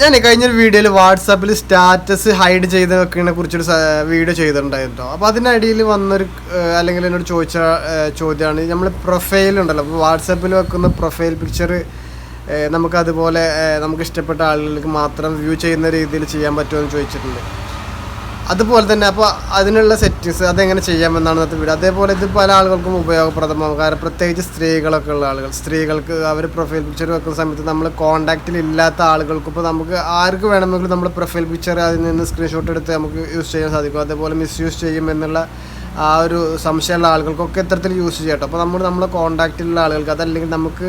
ഞാൻ കഴിഞ്ഞൊരു വീഡിയോയിൽ വാട്സാപ്പിൽ സ്റ്റാറ്റസ് ഹൈഡ് ചെയ്ത് വെക്കുന്നതിനെ കുറിച്ചൊരു വീഡിയോ ചെയ്തിട്ടുണ്ടായിരുന്നു? അപ്പോൾ അതിനിടയിൽ വന്നൊരു അല്ലെങ്കിൽ എന്നോട് ചോദിച്ച ചോദ്യമാണ്. നമ്മൾ പ്രൊഫൈൽ ഉണ്ടല്ലോ. അപ്പോൾ വാട്സാപ്പിൽ വെക്കുന്ന പ്രൊഫൈൽ പിക്ചർ നമുക്കതുപോലെ നമുക്ക് ഇഷ്ടപ്പെട്ട ആളുകൾക്ക് മാത്രം വ്യൂ ചെയ്യുന്ന രീതിയിൽ ചെയ്യാൻ പറ്റുമോ എന്ന് ചോദിച്ചിട്ടുണ്ട്. അതുപോലെ തന്നെ അപ്പോൾ അതിനുള്ള സെറ്റിങ്സ് അതെങ്ങനെ ചെയ്യാമെന്നാണ് ഇന്നത്തെ വീഡിയോ അതേപോലെ ഇത് പല ആളുകൾക്കും ഉപയോഗപ്രദമാകും. കാരണം പ്രത്യേകിച്ച് സ്ത്രീകളൊക്കെ ഉള്ള ആളുകൾ. സ്ത്രീകൾക്ക് അവർ പ്രൊഫൈൽ പിക്ചർ വെക്കുന്ന സമയത്ത് നമ്മൾ കോൺടാക്റ്റിൽ ഇല്ലാത്ത ആളുകൾക്ക് ഇപ്പോൾ നമുക്ക് ആർക്ക് വേണമെങ്കിലും നമ്മൾ പ്രൊഫൈൽ പിക്ചർ അതിൽ നിന്ന് സ്ക്രീൻഷോട്ട് എടുത്ത് നമുക്ക് യൂസ് ചെയ്യാൻ സാധിക്കും. അതേപോലെ മിസ്യൂസ് ചെയ്യും എന്നുള്ള ആ ഒരു സംശയമുള്ള ആളുകൾക്കൊക്കെ ഇത്തരത്തിൽ യൂസ് ചെയ്യട്ടോ അപ്പോൾ നമ്മൾ നമ്മളെ കോൺടാക്റ്റിലുള്ള ആളുകൾക്ക് അതല്ലെങ്കിൽ നമുക്ക്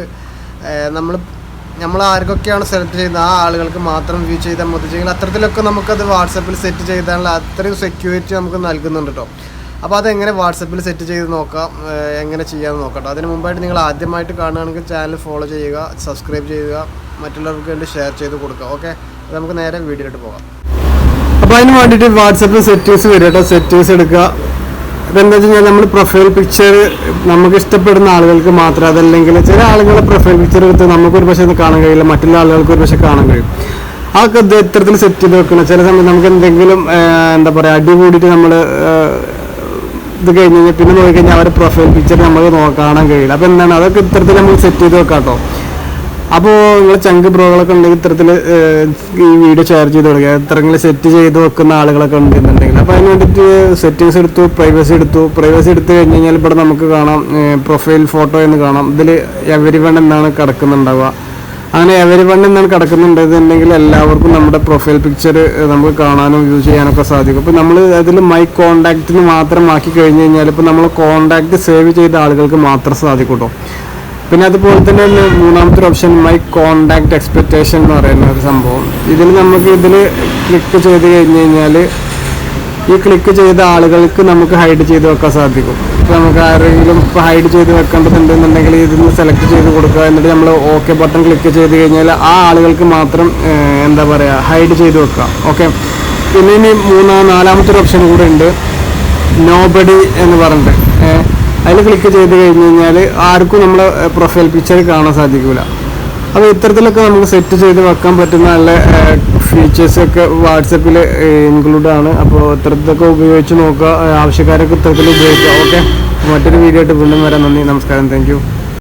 നമ്മൾ നമ്മൾ ആർക്കൊക്കെയാണ് സെലക്ട് ചെയ്യുന്നത്. ആ ആളുകൾക്ക് മാത്രം വ്യൂ ചെയ്താൽ മതി. ചെയ്യുന്നത് അത്തരത്തിലൊക്കെ നമുക്കത് വാട്സപ്പിൽ സെറ്റ് ചെയ്താലുള്ള അത്രയും സെക്യൂരിറ്റി നമുക്ക് നൽകുന്നുണ്ട് കേട്ടോ അപ്പോൾ അതെങ്ങനെ വാട്സപ്പിൽ സെറ്റ് ചെയ്ത് നോക്കാം? എങ്ങനെ ചെയ്യാമെന്ന് നോക്കാം അതിന് മുമ്പായിട്ട് നിങ്ങൾ ആദ്യമായിട്ട് കാണുകയാണെങ്കിൽ ചാനൽ ഫോളോ ചെയ്യുക സബ്സ്ക്രൈബ് ചെയ്യുക മറ്റുള്ളവർക്ക് വേണ്ടി ഷെയർ ചെയ്ത് കൊടുക്കുക. ഓക്കെ നമുക്ക് നേരെ വീഡിയോയിലോട്ട് പോകാം. അപ്പോൾ അതിന് വേണ്ടിയിട്ട് വാട്സപ്പിൽ സെറ്റ് സെറ്റിങ്സ് വരിക കേട്ടോ സെറ്റ് സെറ്റിങ്സ് എടുക്കുക. അപ്പോൾ എന്താ വെച്ച് കഴിഞ്ഞാൽ നമ്മൾ പ്രൊഫൈൽ പിക്ചർ നമുക്ക് ഇഷ്ടപ്പെടുന്ന ആളുകൾക്ക് മാത്രം അതല്ലെങ്കിൽ ചില ആളുകളെ പ്രൊഫൈൽ പിക്ചർ എടുത്ത് നമുക്കൊരു പക്ഷേ കാണാൻ കഴിയില്ല. മറ്റുള്ള ആളുകൾക്ക് ഒരു പക്ഷേ കാണാൻ കഴിയും. അതൊക്കെ ഇത് ഇത്തരത്തിൽ സെറ്റ് ചെയ്ത് വെക്കണം. ചില സമയത്ത് നമുക്ക് എന്തെങ്കിലും എന്താ പറയുക അടി കൂടിയിട്ട് നമ്മൾ ഇത് കഴിഞ്ഞ് കഴിഞ്ഞാൽ പിന്നെ നോക്കി കഴിഞ്ഞാൽ അവരുടെ പ്രൊഫൈൽ പിക്ചർ നമുക്ക് കാണാൻ കഴിയില്ല. അപ്പോൾ എന്താണ്? അതൊക്കെ ഇത്തരത്തിൽ നമ്മൾ സെറ്റ് ചെയ്ത് വെക്കാം കേട്ടോ അപ്പോൾ നിങ്ങൾ ചങ്ക് ബ്രോകളൊക്കെ ഉണ്ടെങ്കിൽ ഇത്തരത്തിൽ ഈ വീഡിയോ ഷെയർ ചെയ്ത് കൊടുക്കുക. ഇത്തരങ്ങൾ സെറ്റ് ചെയ്ത് വെക്കുന്ന ആളുകളൊക്കെ ഉണ്ടെന്നുണ്ടെങ്കിൽ. അപ്പോൾ അതിന് വേണ്ടിയിട്ട് സെറ്റിങ്സ് എടുത്തു പ്രൈവസി എടുത്തു. പ്രൈവസി എടുത്തു കഴിഞ്ഞ് കഴിഞ്ഞാൽ ഇവിടെ നമുക്ക് കാണാം പ്രൊഫൈൽ ഫോട്ടോ എന്ന് കാണാം. ഇതിൽ എവരി വൺ എന്നാണ് കിടക്കുന്നുണ്ടാവുക. അങ്ങനെ എവരി വൺ എന്നാണ് കിടക്കുന്നുണ്ടെന്നുണ്ടെങ്കിൽ എല്ലാവർക്കും നമ്മുടെ പ്രൊഫൈൽ പിക്ചർ നമുക്ക് കാണാനും യൂസ് ചെയ്യാനൊക്കെ സാധിക്കും. അപ്പോൾ നമ്മൾ അതിൽ മൈ കോണ്ടാക്റ്റിന് മാത്രം ആക്കി കഴിഞ്ഞ് കഴിഞ്ഞാൽ ഇപ്പോൾ നമ്മൾ കോണ്ടാക്ട് സേവ് ചെയ്ത ആളുകൾക്ക് മാത്രം സാധിക്കും പിന്നെ അതുപോലെ തന്നെ മൂന്നാമത്തെ ഓപ്ഷൻ മൈ കോണ്ടാക്ട് എക്സ്പെക്ടേഷൻ എന്ന് പറയുന്ന ഒരു സംഭവം. ഇതിൽ നമുക്ക് ഇതിൽ ക്ലിക്ക് ചെയ്ത് കഴിഞ്ഞ് കഴിഞ്ഞാൽ ഈ ക്ലിക്ക് ചെയ്ത ആളുകൾക്ക് നമുക്ക് ഹൈഡ് ചെയ്ത് വെക്കാൻ സാധിക്കും. ഇപ്പോൾ നമുക്ക് ആരെങ്കിലും ഇപ്പോൾ ഹൈഡ് ചെയ്ത് വെക്കേണ്ടതുണ്ടെന്നുണ്ടെങ്കിൽ ഇതിൽ സെലക്ട് ചെയ്ത് കൊടുക്കുക എന്നിട്ട് നമ്മൾ ഓക്കെ ബട്ടൺ ക്ലിക്ക് ചെയ്ത് കഴിഞ്ഞാൽ ആ ആളുകൾക്ക് മാത്രം എന്താ പറയുക ഹൈഡ് ചെയ്ത് വെക്കുക. ഓക്കെ പിന്നെ ഇനി മൂന്നാം നാലാമത്തെ ഒരു ഓപ്ഷൻ കൂടെ ഉണ്ട്. നോബഡി എന്ന് പറഞ്ഞിട്ട് അതിൽ ക്ലിക്ക് ചെയ്ത് കഴിഞ്ഞ് കഴിഞ്ഞാൽ ആർക്കും നമ്മുടെ പ്രൊഫൈൽ പിക്ചർ കാണാൻ സാധിക്കില്ല അപ്പോൾ ഇത്തരത്തിലൊക്കെ നമുക്ക് സെറ്റ് ചെയ്ത് വെക്കാൻ പറ്റുന്ന നല്ല ഫീച്ചേഴ്സൊക്കെ വാട്സപ്പിൽ ഇൻക്ലൂഡ് ആണ്. അപ്പോൾ ഇത്തരത്തിലൊക്കെ ഉപയോഗിച്ച് നോക്കുക. ആവശ്യക്കാരൊക്കെ ഇത്തരത്തിൽ ഉപയോഗിക്കുക ഓക്കെ മറ്റൊരു വീഡിയോ ആയിട്ട് വീണ്ടും വരാം. നന്ദി. നമസ്കാരം. താങ്ക്